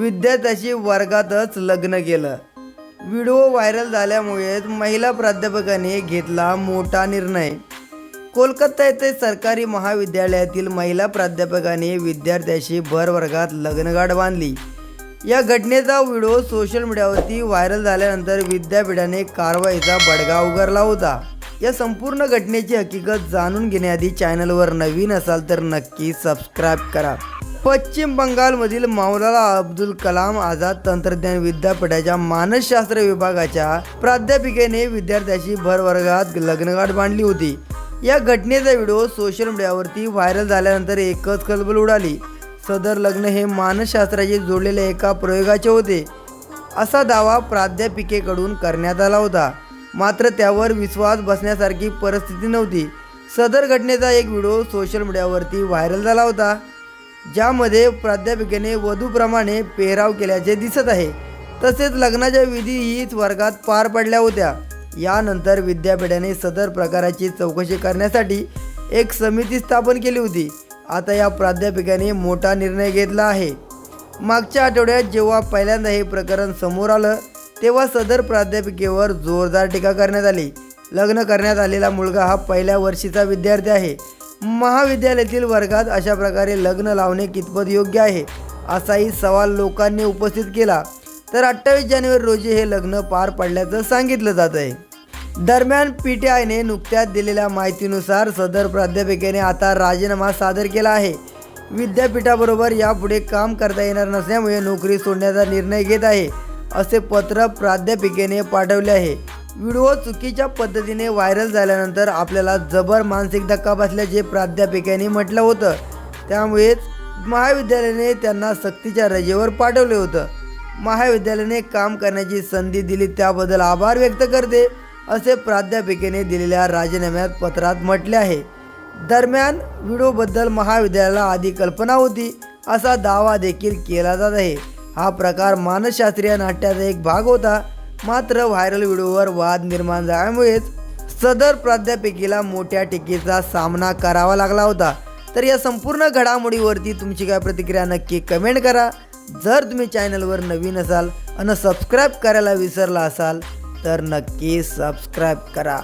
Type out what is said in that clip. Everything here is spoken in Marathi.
विद्यार्थ्याशी वर्गातच लग्न केलं. व्हिडिओ व्हायरल झाल्यामुळे महिला प्राध्यापकाने घेतला मोठा निर्णय. कोलकाता येथे सरकारी महाविद्यालयातील महिला प्राध्यापकाने विद्यार्थ्याशी भर वर्गात लग्नगाठ बांधली. या घटनेचा व्हिडिओ सोशल मीडियावरती व्हायरल झाल्यानंतर विद्यापीठाने कारवाईचा बडगा उगारला होता. या संपूर्ण घटनेची हकीकत जाणून घेण्याआधी चॅनलवर नवीन असाल तर नक्की सबस्क्राईब करा. पश्चिम बंगालमधील मौलाना अब्दुल कलाम आझाद तंत्रज्ञान विद्यापीठाच्या मानसशास्त्र विभागाच्या प्राध्यापिकेने विद्यार्थ्याशी भरवर्गात लग्नगाठ बांधली होती. या घटनेचा व्हिडिओ सोशल मीडियावरती व्हायरल झाल्यानंतर एकच खलबल उडाली. सदर लग्न हे मानसशास्त्राशी जोडलेल्या एका प्रयोगाचे होते. असा दावा प्राध्यापिकेकडून करण्यात आला होता. मात्र त्यावर विश्वास बसण्यासारखी परिस्थिती नव्हती. सदर घटनेचा एक व्हिडिओ सोशल मीडियावरती व्हायरल झाला होता. ज्यामध्ये प्राध्यापिकेने वधूप्रमाणे पेहराव केल्याचे दिसत आहे. तसेच लग्नाच्या विधीही वर्गात पार पडल्या होत्या. यानंतर विद्यापीठाने सदर प्रकाराची चौकशी करण्यासाठी एक समिती स्थापन केली होती. आता या प्राध्यापिकाने मोठा निर्णय घेतला आहे. मागच्या आठवड्यात जेव्हा पहिल्यांदा हे प्रकरण समोर आलं तेव्हा सदर प्राध्यापिकेवर जोरदार टीका करण्यात आली. लग्न करण्यात आलेला मुलगा हा पहिल्या वर्षीचा विद्यार्थी आहे. महाविद्यालयातील वर्गात अशा प्रकारे लग्न लावणे कितपत योग्य आहे असाही सवाल लोकांनी उपस्थित केला. तर अठ्ठावीस जानेवारी रोजी हे लग्न पार पडल्याचं सांगितलं जात आहे. दरम्यान पी टी आयने नुकत्याच दिलेल्या माहितीनुसार सदर प्राध्यापिकेने आता राजीनामा सादर केला आहे. विद्यापीठाबरोबर यापुढे काम करता येणार नसल्यामुळे नोकरी सोडण्याचा निर्णय घेत आहे असे पत्र प्राध्यापिकेने पाठवले आहे. व्हिडिओ चुकीच्या पद्धतीने व्हायरल झाल्यानंतर आपल्याला जबर मानसिक धक्का बसल्याचे प्राध्यापिकेने म्हटलं होतं. त्यामुळेच महाविद्यालयाने त्यांना सक्तीच्या रजेवर पाठवले होतं. महाविद्यालयाने काम करण्याची संधी दिली त्याबद्दल आभार व्यक्त करते असे प्राध्यापिकेने दिलेल्या राजीनाम्यात पत्रात म्हटले आहे. दरम्यान व्हिडिओबद्दल महाविद्यालयाला आधी कल्पना होती असा दावा देखील केला जात आहे. हा प्रकार मानसशास्त्रीय नाट्याचा एक भाग होता. मात्र व्हायरल व्हिडिओवर वाद निर्माण झाल्यामुळेच सदर प्राध्यापिकेला मोठ्या टीकेचा सामना करावा लागला होता. तर या संपूर्ण घडामोडीवरती तुमची काय प्रतिक्रिया नक्की कमेंट करा. जर तुम्ही चॅनलवर नवीन असाल आणि सबस्क्राईब करायला विसरला असाल तर नक्की सबस्क्राईब करा.